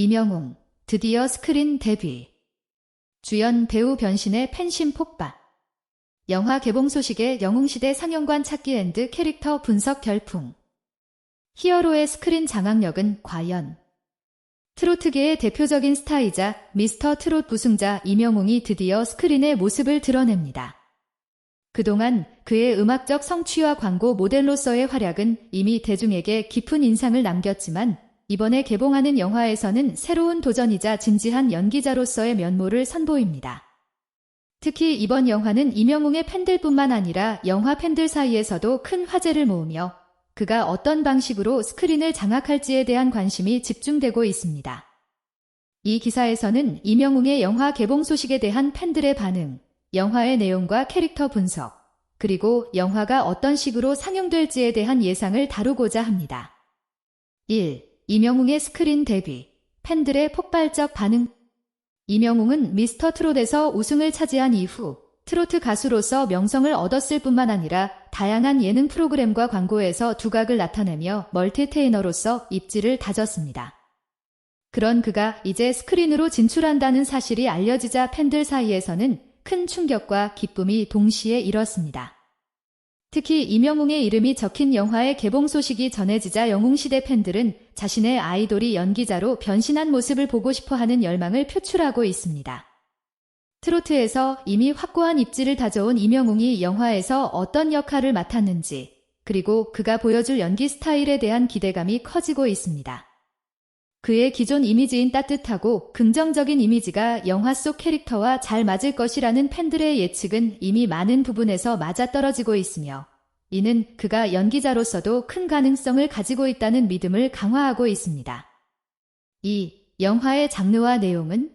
이명웅, 드디어 스크린 데뷔. 주연 배우 변신의 팬심 폭발. 영화 개봉 소식에 영웅시대 상영관 찾기 앤드 캐릭터 분석 결풍. 히어로의 스크린 장악력은 과연. 트로트계의 대표적인 스타이자 미스터 트롯 우승자 이명웅이 드디어 스크린의 모습을 드러냅니다. 그동안 그의 음악적 성취와 광고 모델로서의 활약은 이미 대중에게 깊은 인상을 남겼지만 이번에 개봉하는 영화에서는 새로운 도전이자 진지한 연기자로서의 면모를 선보입니다. 특히 이번 영화는 이명웅의 팬들뿐만 아니라 영화 팬들 사이에서도 큰 화제를 모으며 그가 어떤 방식으로 스크린을 장악할지에 대한 관심이 집중되고 있습니다. 이 기사에서는 이명웅의 영화 개봉 소식에 대한 팬들의 반응, 영화의 내용과 캐릭터 분석, 그리고 영화가 어떤 식으로 상영될지에 대한 예상을 다루고자 합니다. 1. 이명웅의 스크린 데뷔, 팬들의 폭발적 반응. 이명웅은 미스터 트롯에서 우승을 차지한 이후 트로트 가수로서 명성을 얻었을 뿐만 아니라 다양한 예능 프로그램과 광고에서 두각을 나타내며 멀티테이너로서 입지를 다졌습니다. 그런 그가 이제 스크린으로 진출한다는 사실이 알려지자 팬들 사이에서는 큰 충격과 기쁨이 동시에 일었습니다. 특히 이명웅의 이름이 적힌 영화의 개봉 소식이 전해지자 영웅시대 팬들은 자신의 아이돌이 연기자로 변신한 모습을 보고 싶어 하는 열망을 표출하고 있습니다. 트로트에서 이미 확고한 입지를 다져온 이명웅이 영화에서 어떤 역할을 맡았는지, 그리고 그가 보여줄 연기 스타일에 대한 기대감이 커지고 있습니다. 그의 기존 이미지인 따뜻하고 긍정적인 이미지가 영화 속 캐릭터와 잘 맞을 것이라는 팬들의 예측은 이미 많은 부분에서 맞아떨어지고 있으며, 이는 그가 연기자로서도 큰 가능성을 가지고 있다는 믿음을 강화하고 있습니다. 2. 영화의 장르와 내용은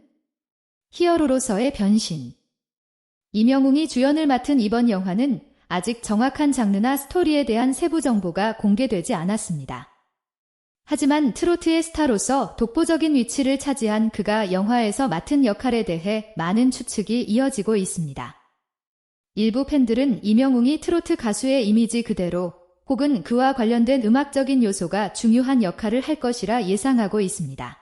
히어로로서의 변신. 이명웅이 주연을 맡은 이번 영화는 아직 정확한 장르나 스토리에 대한 세부 정보가 공개되지 않았습니다. 하지만 트로트의 스타로서 독보적인 위치를 차지한 그가 영화에서 맡은 역할에 대해 많은 추측이 이어지고 있습니다. 일부 팬들은 이명웅이 트로트 가수의 이미지 그대로 혹은 그와 관련된 음악적인 요소가 중요한 역할을 할 것이라 예상하고 있습니다.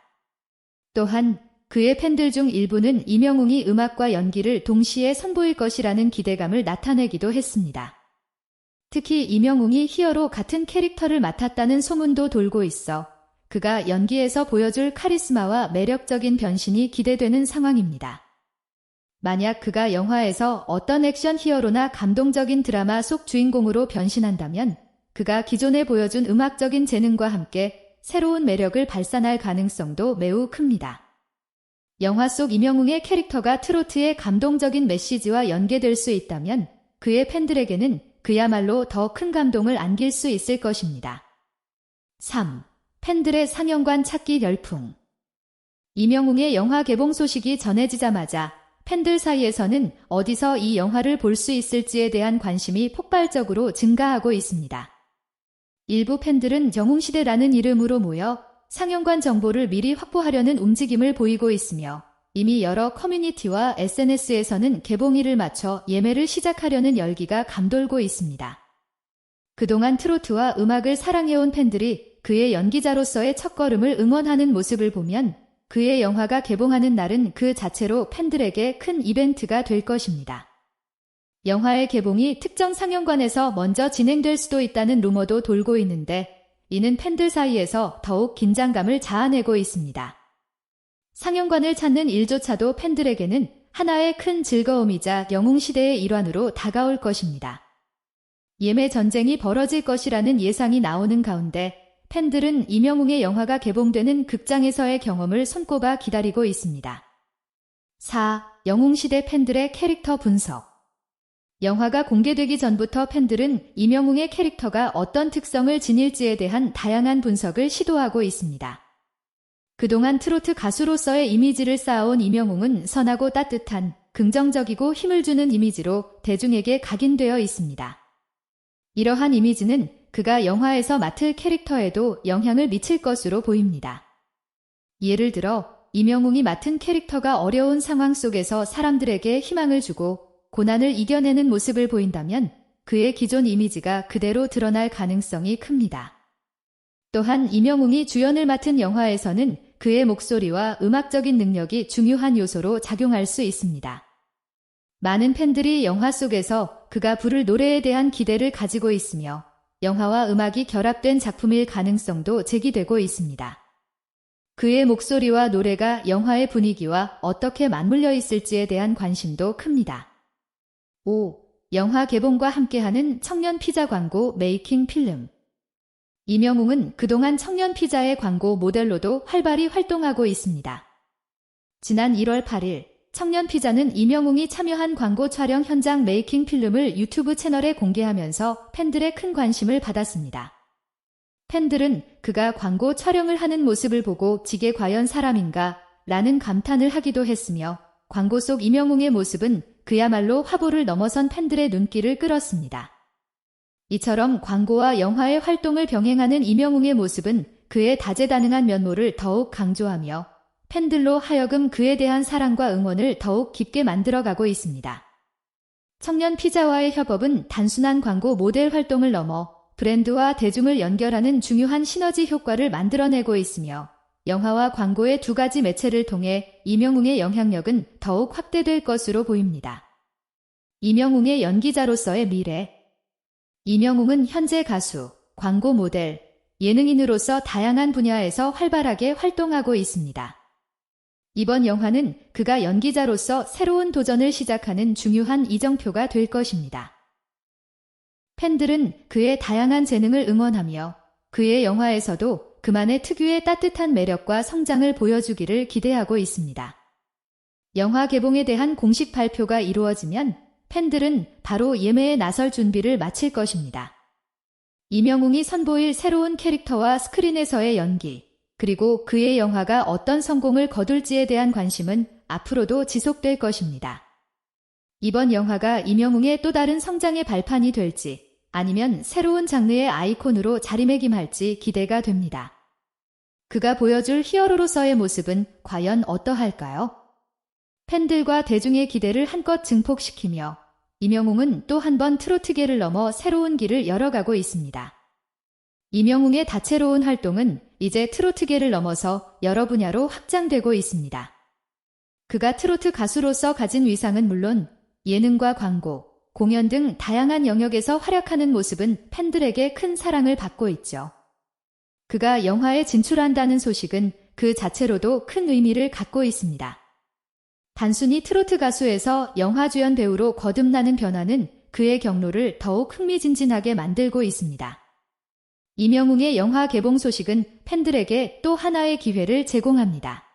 또한 그의 팬들 중 일부는 이명웅이 음악과 연기를 동시에 선보일 것이라는 기대감을 나타내기도 했습니다. 특히 이명웅이 히어로 같은 캐릭터를 맡았다는 소문도 돌고 있어 그가 연기에서 보여줄 카리스마와 매력적인 변신이 기대되는 상황입니다. 만약 그가 영화에서 어떤 액션 히어로나 감동적인 드라마 속 주인공으로 변신한다면 그가 기존에 보여준 음악적인 재능과 함께 새로운 매력을 발산할 가능성도 매우 큽니다. 영화 속 이명웅의 캐릭터가 트로트의 감동적인 메시지와 연계될 수 있다면 그의 팬들에게는 그야말로 더 큰 감동을 안길 수 있을 것입니다. 3. 팬들의 상영관 찾기 열풍 이명웅의 영화 개봉 소식이 전해지자마자 팬들 사이에서는 어디서 이 영화를 볼 수 있을지에 대한 관심이 폭발적으로 증가하고 있습니다. 일부 팬들은 영웅시대라는 이름으로 모여 상영관 정보를 미리 확보하려는 움직임을 보이고 있으며 이미 여러 커뮤니티와 SNS에서는 개봉일을 맞춰 예매를 시작하려는 열기가 감돌고 있습니다. 그동안 트로트와 음악을 사랑해온 팬들이 그의 연기자로서의 첫걸음을 응원하는 모습을 보면 그의 영화가 개봉하는 날은 그 자체로 팬들에게 큰 이벤트가 될 것입니다. 영화의 개봉이 특정 상영관에서 먼저 진행될 수도 있다는 루머도 돌고 있는데 이는 팬들 사이에서 더욱 긴장감을 자아내고 있습니다. 상영관을 찾는 일조차도 팬들에게는 하나의 큰 즐거움이자 영웅시대의 일환으로 다가올 것입니다. 예매 전쟁이 벌어질 것이라는 예상이 나오는 가운데 팬들은 이명웅의 영화가 개봉되는 극장에서의 경험을 손꼽아 기다리고 있습니다. 4. 영웅시대 팬들의 캐릭터 분석 영화가 공개되기 전부터 팬들은 이명웅의 캐릭터가 어떤 특성을 지닐지에 대한 다양한 분석을 시도하고 있습니다. 그동안 트로트 가수로서의 이미지를 쌓아온 이명웅은 선하고 따뜻한, 긍정적이고 힘을 주는 이미지로 대중에게 각인되어 있습니다. 이러한 이미지는 그가 영화에서 맡을 캐릭터에도 영향을 미칠 것으로 보입니다. 예를 들어, 이명웅이 맡은 캐릭터가 어려운 상황 속에서 사람들에게 희망을 주고 고난을 이겨내는 모습을 보인다면 그의 기존 이미지가 그대로 드러날 가능성이 큽니다. 또한 이명웅이 주연을 맡은 영화에서는 그의 목소리와 음악적인 능력이 중요한 요소로 작용할 수 있습니다. 많은 팬들이 영화 속에서 그가 부를 노래에 대한 기대를 가지고 있으며 영화와 음악이 결합된 작품일 가능성도 제기되고 있습니다. 그의 목소리와 노래가 영화의 분위기와 어떻게 맞물려 있을지에 대한 관심도 큽니다. 5. 영화 개봉과 함께하는 청년 피자 광고 메이킹 필름. 이명웅은 그동안 청년 피자의 광고 모델로도 활발히 활동하고 있습니다. 지난 1월 8일 청년 피자는 이명웅이 참여한 광고 촬영 현장 메이킹 필름을 유튜브 채널에 공개하면서 팬들의 큰 관심을 받았습니다. 팬들은 그가 광고 촬영을 하는 모습을 보고 지게 과연 사람인가 라는 감탄을 하기도 했으며 광고 속 이명웅의 모습은 그야말로 화보를 넘어선 팬들의 눈길을 끌었습니다. 이처럼 광고와 영화의 활동을 병행하는 이명웅의 모습은 그의 다재다능한 면모를 더욱 강조하며 팬들로 하여금 그에 대한 사랑과 응원을 더욱 깊게 만들어가고 있습니다. 청년 피자와의 협업은 단순한 광고 모델 활동을 넘어 브랜드와 대중을 연결하는 중요한 시너지 효과를 만들어내고 있으며 영화와 광고의 두 가지 매체를 통해 이명웅의 영향력은 더욱 확대될 것으로 보입니다. 이명웅의 연기자로서의 미래 이명웅은 현재 가수, 광고 모델, 예능인으로서 다양한 분야에서 활발하게 활동하고 있습니다. 이번 영화는 그가 연기자로서 새로운 도전을 시작하는 중요한 이정표가 될 것입니다. 팬들은 그의 다양한 재능을 응원하며 그의 영화에서도 그만의 특유의 따뜻한 매력과 성장을 보여주기를 기대하고 있습니다. 영화 개봉에 대한 공식 발표가 이루어지면 팬들은 바로 예매에 나설 준비를 마칠 것입니다. 이명웅이 선보일 새로운 캐릭터와 스크린에서의 연기, 그리고 그의 영화가 어떤 성공을 거둘지에 대한 관심은 앞으로도 지속될 것입니다. 이번 영화가 이명웅의 또 다른 성장의 발판이 될지 아니면 새로운 장르의 아이콘으로 자리매김할지 기대가 됩니다. 그가 보여줄 히어로로서의 모습은 과연 어떠할까요? 팬들과 대중의 기대를 한껏 증폭시키며 이명웅은 또 한 번 트로트계를 넘어 새로운 길을 열어가고 있습니다. 이명웅의 다채로운 활동은 이제 트로트계를 넘어서 여러 분야로 확장되고 있습니다. 그가 트로트 가수로서 가진 위상은 물론 예능과 광고, 공연 등 다양한 영역에서 활약하는 모습은 팬들에게 큰 사랑을 받고 있죠. 그가 영화에 진출한다는 소식은 그 자체로도 큰 의미를 갖고 있습니다. 단순히 트로트 가수에서 영화 주연 배우로 거듭나는 변화는 그의 경로를 더욱 흥미진진하게 만들고 있습니다. 이명웅의 영화 개봉 소식은 팬들에게 또 하나의 기회를 제공합니다.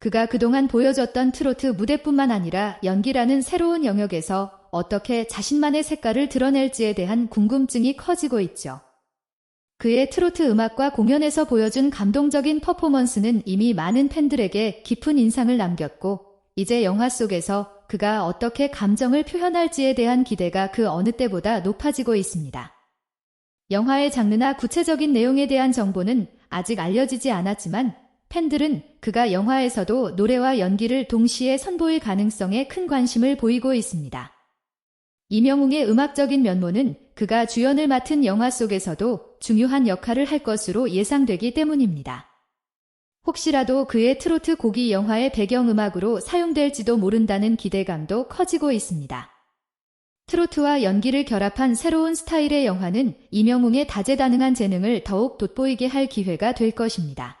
그가 그동안 보여줬던 트로트 무대뿐만 아니라 연기라는 새로운 영역에서 어떻게 자신만의 색깔을 드러낼지에 대한 궁금증이 커지고 있죠. 그의 트로트 음악과 공연에서 보여준 감동적인 퍼포먼스는 이미 많은 팬들에게 깊은 인상을 남겼고, 이제 영화 속에서 그가 어떻게 감정을 표현할지에 대한 기대가 그 어느 때보다 높아지고 있습니다. 영화의 장르나 구체적인 내용에 대한 정보는 아직 알려지지 않았지만 팬들은 그가 영화에서도 노래와 연기를 동시에 선보일 가능성에 큰 관심을 보이고 있습니다. 이명웅의 음악적인 면모는 그가 주연을 맡은 영화 속에서도 중요한 역할을 할 것으로 예상되기 때문입니다. 혹시라도 그의 트로트 곡이 영화의 배경음악으로 사용될지도 모른다는 기대감도 커지고 있습니다. 트로트와 연기를 결합한 새로운 스타일의 영화는 이명웅의 다재다능한 재능을 더욱 돋보이게 할 기회가 될 것입니다.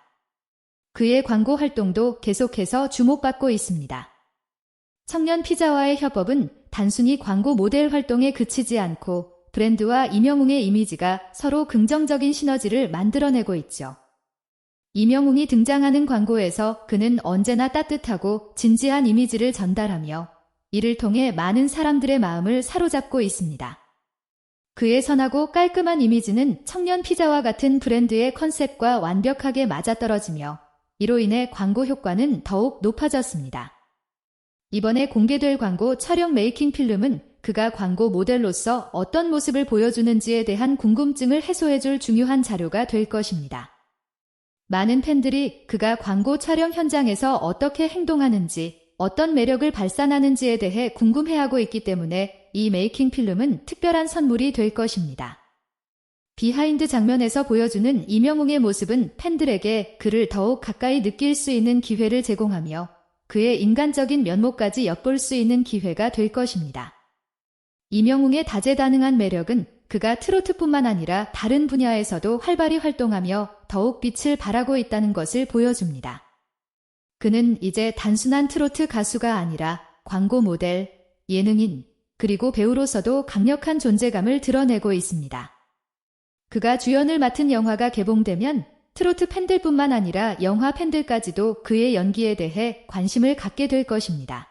그의 광고 활동도 계속해서 주목받고 있습니다. 청년 피자와의 협업은 단순히 광고 모델 활동에 그치지 않고 브랜드와 이명웅의 이미지가 서로 긍정적인 시너지를 만들어내고 있죠. 이명웅이 등장하는 광고에서 그는 언제나 따뜻하고 진지한 이미지를 전달하며 이를 통해 많은 사람들의 마음을 사로잡고 있습니다. 그의 선하고 깔끔한 이미지는 청년 피자와 같은 브랜드의 컨셉과 완벽하게 맞아떨어지며 이로 인해 광고 효과는 더욱 높아졌습니다. 이번에 공개될 광고 촬영 메이킹 필름은 그가 광고 모델로서 어떤 모습을 보여주는지에 대한 궁금증을 해소해줄 중요한 자료가 될 것입니다. 많은 팬들이 그가 광고 촬영 현장에서 어떻게 행동하는지, 어떤 매력을 발산하는지에 대해 궁금해하고 있기 때문에 이 메이킹 필름은 특별한 선물이 될 것입니다. 비하인드 장면에서 보여주는 이명웅의 모습은 팬들에게 그를 더욱 가까이 느낄 수 있는 기회를 제공하며 그의 인간적인 면모까지 엿볼 수 있는 기회가 될 것입니다. 이명웅의 다재다능한 매력은 그가 트로트뿐만 아니라 다른 분야에서도 활발히 활동하며 더욱 빛을 발하고 있다는 것을 보여줍니다. 그는 이제 단순한 트로트 가수가 아니라 광고 모델, 예능인, 그리고 배우로서도 강력한 존재감을 드러내고 있습니다. 그가 주연을 맡은 영화가 개봉되면 트로트 팬들뿐만 아니라 영화 팬들까지도 그의 연기에 대해 관심을 갖게 될 것입니다.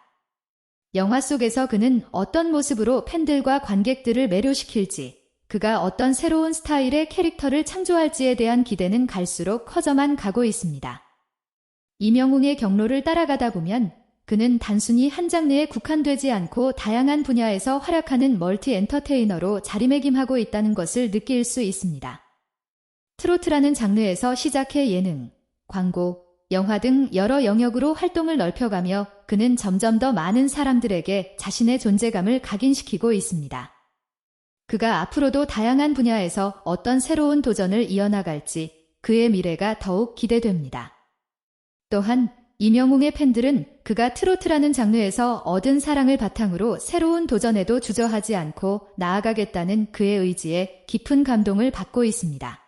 영화 속에서 그는 어떤 모습으로 팬들과 관객들을 매료시킬지, 그가 어떤 새로운 스타일의 캐릭터를 창조할지에 대한 기대는 갈수록 커져만 가고 있습니다. 이명웅의 경로를 따라가다 보면 그는 단순히 한 장르에 국한되지 않고 다양한 분야에서 활약하는 멀티 엔터테이너로 자리매김하고 있다는 것을 느낄 수 있습니다. 트로트라는 장르에서 시작해 예능, 광고, 영화 등 여러 영역으로 활동을 넓혀가며 그는 점점 더 많은 사람들에게 자신의 존재감을 각인시키고 있습니다. 그가 앞으로도 다양한 분야에서 어떤 새로운 도전을 이어나갈지 그의 미래가 더욱 기대됩니다. 또한 이명웅의 팬들은 그가 트로트라는 장르에서 얻은 사랑을 바탕으로 새로운 도전에도 주저하지 않고 나아가겠다는 그의 의지에 깊은 감동을 받고 있습니다.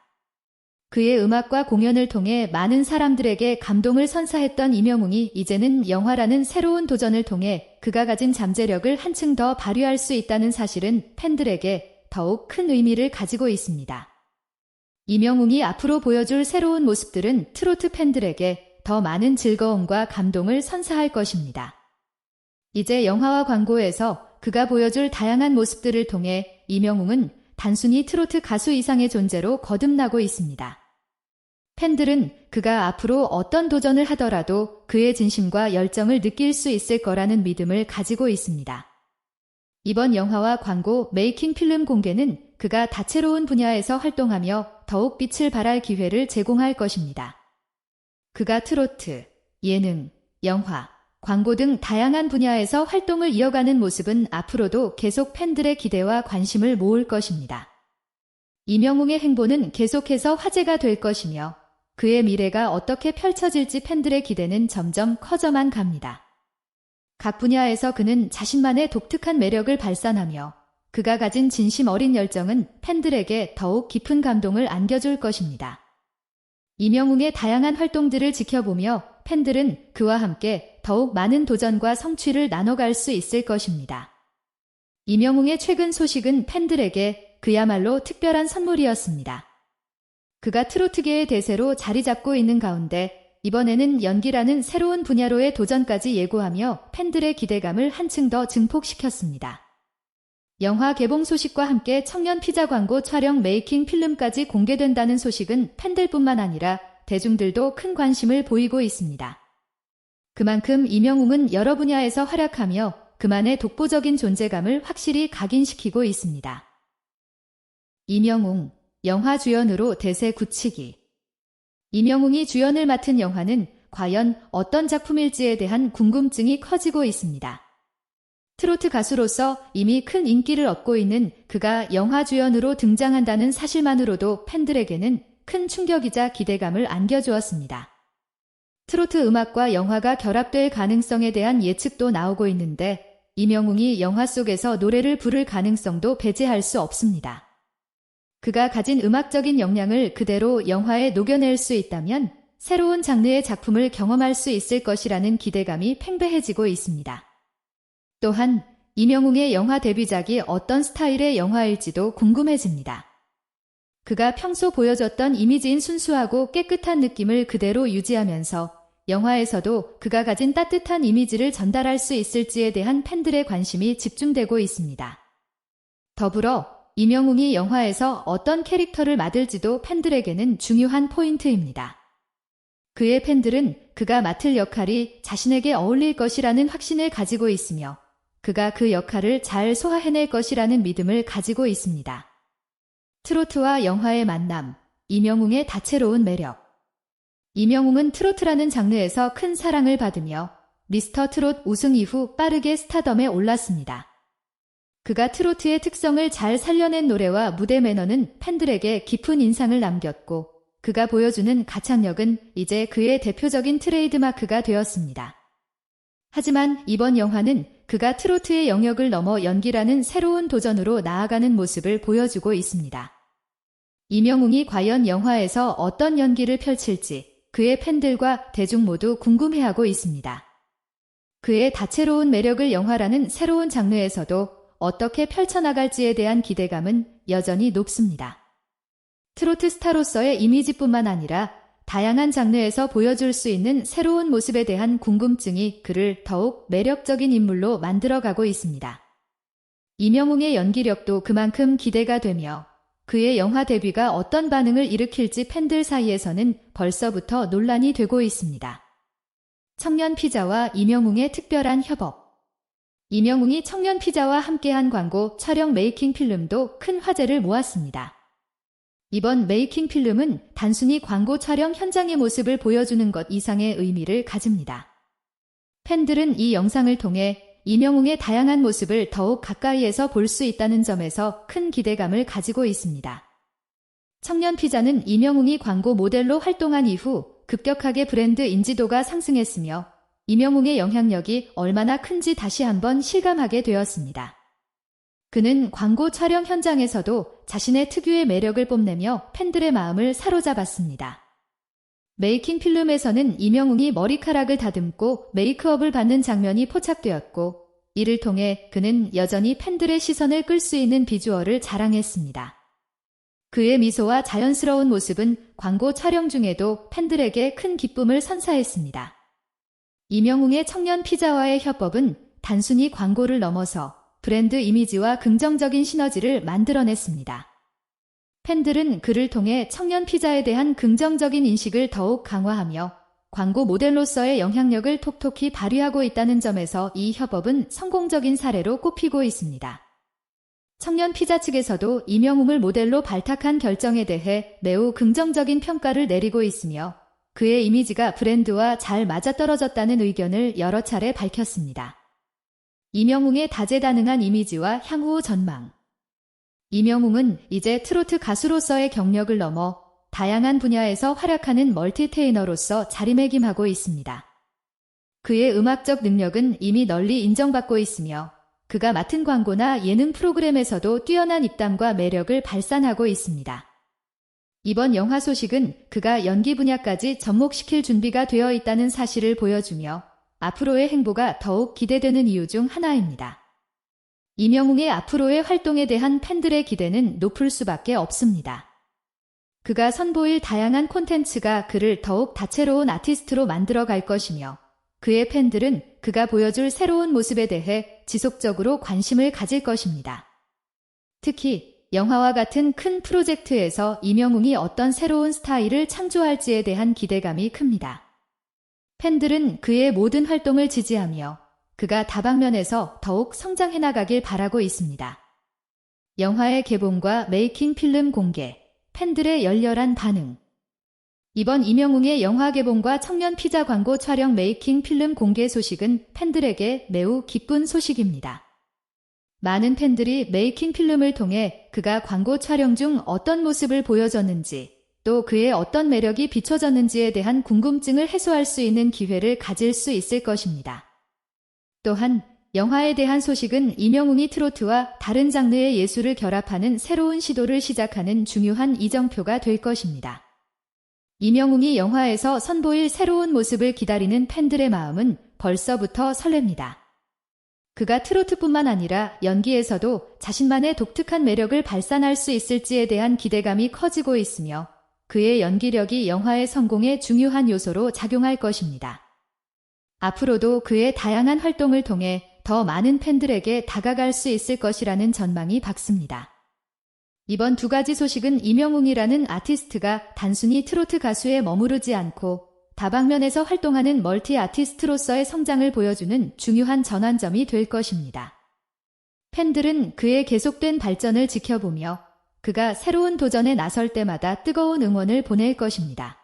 그의 음악과 공연을 통해 많은 사람들에게 감동을 선사했던 이명웅이 이제는 영화라는 새로운 도전을 통해 그가 가진 잠재력을 한층 더 발휘할 수 있다는 사실은 팬들에게 더욱 큰 의미를 가지고 있습니다. 이명웅이 앞으로 보여줄 새로운 모습들은 트로트 팬들에게 더 많은 즐거움과 감동을 선사할 것입니다. 이제 영화와 광고에서 그가 보여줄 다양한 모습들을 통해 이명웅은 단순히 트로트 가수 이상의 존재로 거듭나고 있습니다. 팬들은 그가 앞으로 어떤 도전을 하더라도 그의 진심과 열정을 느낄 수 있을 거라는 믿음을 가지고 있습니다. 이번 영화와 광고 메이킹 필름 공개는 그가 다채로운 분야에서 활동하며 더욱 빛을 발할 기회를 제공할 것입니다. 그가 트로트, 예능, 영화, 광고 등 다양한 분야에서 활동을 이어가는 모습은 앞으로도 계속 팬들의 기대와 관심을 모을 것입니다. 이명웅의 행보는 계속해서 화제가 될 것이며 그의 미래가 어떻게 펼쳐질지 팬들의 기대는 점점 커져만 갑니다. 각 분야에서 그는 자신만의 독특한 매력을 발산하며 그가 가진 진심 어린 열정은 팬들에게 더욱 깊은 감동을 안겨줄 것입니다. 이명웅의 다양한 활동들을 지켜보며 팬들은 그와 함께 더욱 많은 도전과 성취를 나눠갈 수 있을 것입니다. 이명웅의 최근 소식은 팬들에게 그야말로 특별한 선물이었습니다. 그가 트로트계의 대세로 자리 잡고 있는 가운데 이번에는 연기라는 새로운 분야로의 도전까지 예고하며 팬들의 기대감을 한층 더 증폭시켰습니다. 영화 개봉 소식과 함께 청년 피자 광고 촬영 메이킹 필름까지 공개된다는 소식은 팬들뿐만 아니라 대중들도 큰 관심을 보이고 있습니다. 그만큼 이명웅은 여러 분야에서 활약하며 그만의 독보적인 존재감을 확실히 각인시키고 있습니다. 이명웅, 영화 주연으로 대세 굳히기. 이명웅이 주연을 맡은 영화는 과연 어떤 작품일지에 대한 궁금증이 커지고 있습니다. 트로트 가수로서 이미 큰 인기를 얻고 있는 그가 영화 주연으로 등장한다는 사실만으로도 팬들에게는 큰 충격이자 기대감을 안겨주었습니다. 트로트 음악과 영화가 결합될 가능성에 대한 예측도 나오고 있는데 이명웅이 영화 속에서 노래를 부를 가능성도 배제할 수 없습니다. 그가 가진 음악적인 역량을 그대로 영화에 녹여낼 수 있다면 새로운 장르의 작품을 경험할 수 있을 것이라는 기대감이 팽배해지고 있습니다. 또한 이명웅의 영화 데뷔작이 어떤 스타일의 영화일지도 궁금해집니다. 그가 평소 보여줬던 이미지인 순수하고 깨끗한 느낌을 그대로 유지하면서 영화에서도 그가 가진 따뜻한 이미지를 전달할 수 있을지에 대한 팬들의 관심이 집중되고 있습니다. 더불어 이명웅이 영화에서 어떤 캐릭터를 맡을지도 팬들에게는 중요한 포인트입니다. 그의 팬들은 그가 맡을 역할이 자신에게 어울릴 것이라는 확신을 가지고 있으며 그가 그 역할을 잘 소화해낼 것이라는 믿음을 가지고 있습니다. 트로트와 영화의 만남, 이명웅의 다채로운 매력. 이명웅은 트로트라는 장르에서 큰 사랑을 받으며 미스터 트롯 우승 이후 빠르게 스타덤에 올랐습니다. 그가 트로트의 특성을 잘 살려낸 노래와 무대 매너는 팬들에게 깊은 인상을 남겼고 그가 보여주는 가창력은 이제 그의 대표적인 트레이드마크가 되었습니다. 하지만 이번 영화는 그가 트로트의 영역을 넘어 연기라는 새로운 도전으로 나아가는 모습을 보여주고 있습니다. 이명웅이 과연 영화에서 어떤 연기를 펼칠지 그의 팬들과 대중 모두 궁금해하고 있습니다. 그의 다채로운 매력을 영화라는 새로운 장르에서도 어떻게 펼쳐나갈지에 대한 기대감은 여전히 높습니다. 트로트 스타로서의 이미지뿐만 아니라 다양한 장르에서 보여줄 수 있는 새로운 모습에 대한 궁금증이 그를 더욱 매력적인 인물로 만들어가고 있습니다. 이명웅의 연기력도 그만큼 기대가 되며 그의 영화 데뷔가 어떤 반응을 일으킬지 팬들 사이에서는 벌써부터 논란이 되고 있습니다. 청년 피자와 이명웅의 특별한 협업 이명웅이 청년 피자와 함께한 광고 촬영 메이킹 필름도 큰 화제를 모았습니다. 이번 메이킹 필름은 단순히 광고 촬영 현장의 모습을 보여주는 것 이상의 의미를 가집니다. 팬들은 이 영상을 통해 이명웅의 다양한 모습을 더욱 가까이에서 볼 수 있다는 점에서 큰 기대감을 가지고 있습니다. 청년 피자는 이명웅이 광고 모델로 활동한 이후 급격하게 브랜드 인지도가 상승했으며 이명웅의 영향력이 얼마나 큰지 다시 한번 실감하게 되었습니다. 그는 광고 촬영 현장에서도 자신의 특유의 매력을 뽐내며 팬들의 마음을 사로잡았습니다. 메이킹 필름에서는 이명웅이 머리카락을 다듬고 메이크업을 받는 장면이 포착되었고 이를 통해 그는 여전히 팬들의 시선을 끌 수 있는 비주얼을 자랑했습니다. 그의 미소와 자연스러운 모습은 광고 촬영 중에도 팬들에게 큰 기쁨을 선사했습니다. 이명웅의 청년 피자와의 협업은 단순히 광고를 넘어서 브랜드 이미지와 긍정적인 시너지를 만들어냈습니다. 팬들은 그를 통해 청년 피자에 대한 긍정적인 인식을 더욱 강화하며 광고 모델로서의 영향력을 톡톡히 발휘하고 있다는 점에서 이 협업은 성공적인 사례로 꼽히고 있습니다. 청년 피자 측에서도 이명웅을 모델로 발탁한 결정에 대해 매우 긍정적인 평가를 내리고 있으며 그의 이미지가 브랜드와 잘 맞아떨어졌다는 의견을 여러 차례 밝혔습니다. 이명웅의 다재다능한 이미지와 향후 전망. 이명웅은 이제 트로트 가수로서의 경력을 넘어 다양한 분야에서 활약하는 멀티테이너로서 자리매김하고 있습니다. 그의 음악적 능력은 이미 널리 인정받고 있으며 그가 맡은 광고나 예능 프로그램에서도 뛰어난 입담과 매력을 발산하고 있습니다. 이번 영화 소식은 그가 연기 분야까지 접목시킬 준비가 되어 있다는 사실을 보여주며 앞으로의 행보가 더욱 기대되는 이유 중 하나입니다. 이명웅의 앞으로의 활동에 대한 팬들의 기대는 높을 수밖에 없습니다. 그가 선보일 다양한 콘텐츠가 그를 더욱 다채로운 아티스트로 만들어 갈 것이며 그의 팬들은 그가 보여줄 새로운 모습에 대해 지속적으로 관심을 가질 것입니다. 특히 영화와 같은 큰 프로젝트에서 이명웅이 어떤 새로운 스타일을 창조할지에 대한 기대감이 큽니다. 팬들은 그의 모든 활동을 지지하며 그가 다방면에서 더욱 성장해 나가길 바라고 있습니다. 영화의 개봉과 메이킹 필름 공개, 팬들의 열렬한 반응. 이번 이명웅의 영화 개봉과 청년 피자 광고 촬영 메이킹 필름 공개 소식은 팬들에게 매우 기쁜 소식입니다. 많은 팬들이 메이킹 필름을 통해 그가 광고 촬영 중 어떤 모습을 보여줬는지, 또 그의 어떤 매력이 비춰졌는지에 대한 궁금증을 해소할 수 있는 기회를 가질 수 있을 것입니다. 또한 영화에 대한 소식은 이명웅이 트로트와 다른 장르의 예술을 결합하는 새로운 시도를 시작하는 중요한 이정표가 될 것입니다. 이명웅이 영화에서 선보일 새로운 모습을 기다리는 팬들의 마음은 벌써부터 설렙니다. 그가 트로트뿐만 아니라 연기에서도 자신만의 독특한 매력을 발산할 수 있을지에 대한 기대감이 커지고 있으며 그의 연기력이 영화의 성공에 중요한 요소로 작용할 것입니다. 앞으로도 그의 다양한 활동을 통해 더 많은 팬들에게 다가갈 수 있을 것이라는 전망이 밝습니다. 이번 두 가지 소식은 이명웅이라는 아티스트가 단순히 트로트 가수에 머무르지 않고 다방면에서 활동하는 멀티 아티스트로서의 성장을 보여주는 중요한 전환점이 될 것입니다. 팬들은 그의 계속된 발전을 지켜보며 그가 새로운 도전에 나설 때마다 뜨거운 응원을 보낼 것입니다.